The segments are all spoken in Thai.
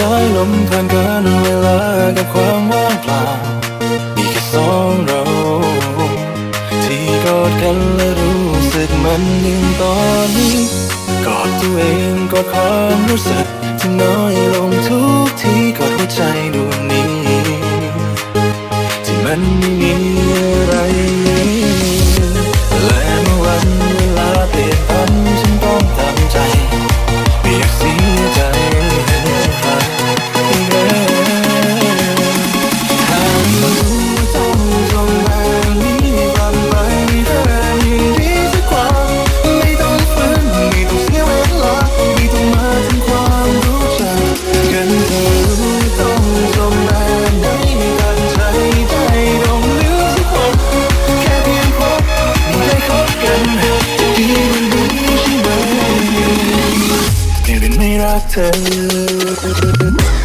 วันเวลากับความว่างเปล่า มีแค่สองเรา ที่กอดกันและรู้สึกมันยิ่งตอนนี้ กอดตัวเองกอดความรู้สึกที่น้อยลงทุกทีกอดหัวใจดวงนี้ ที่มันไม่มี ไ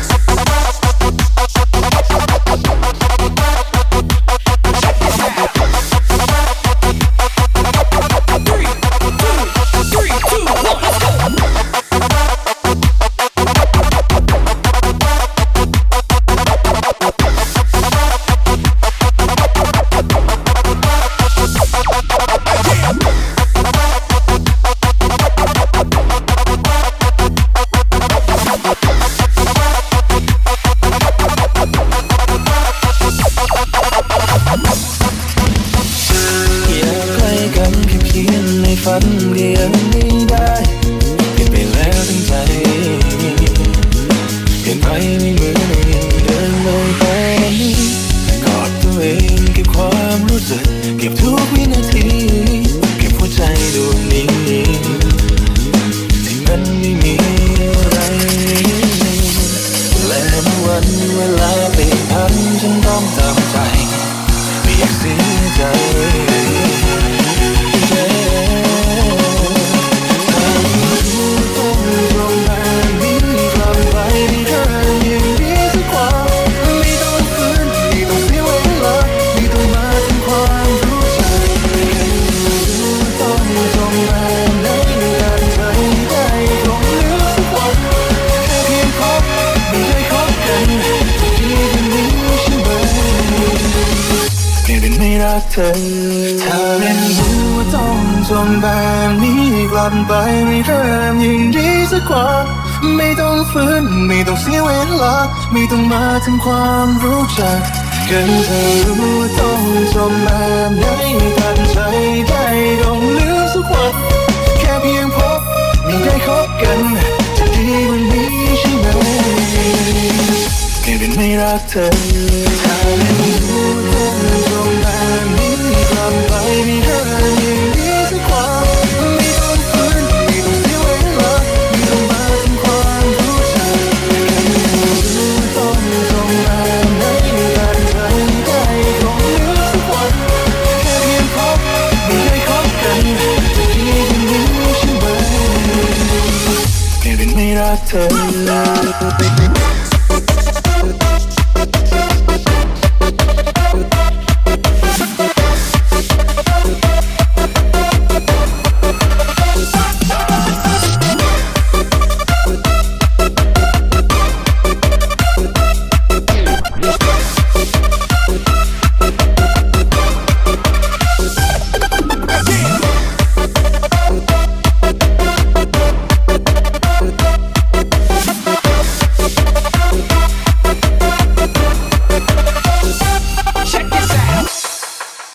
นเดียวไม่ได้เปลี่ยนไปแล้วทั้งใจเปลี่ยนไปไม่เหมือนเดิมเลยตอนนี้กอดตัวเองเก็บความรู้สึก เก็บทุกวินาที เก็บหัวใจดวงนี้ที่มันไม่มีอะไรและเมื่อวันเวลาเปลี่ยนพันฉันต้องตามใจไม่อยากเสียใจ เป็นไม่รักเธอถ้าเป็นรู้ว่าต้องจนแบบนี้กลับไปไม่เริ่มยิ่งดีสักกว่าไม่ต้องฝืนไม่ต้องเสียเวลาไม่ต้องมาทำความรู้จักกันเธอรู้ว่าต้องจนแบบไหนกันใจได้ต้องเลือสักวันแค่เพียงพบไม่ได้คบกันจะดีกว่านี้ใช่ไหมแค่เป็นไม่รักเธอถ้าไม่รู้ตัว ไม่รักเธอ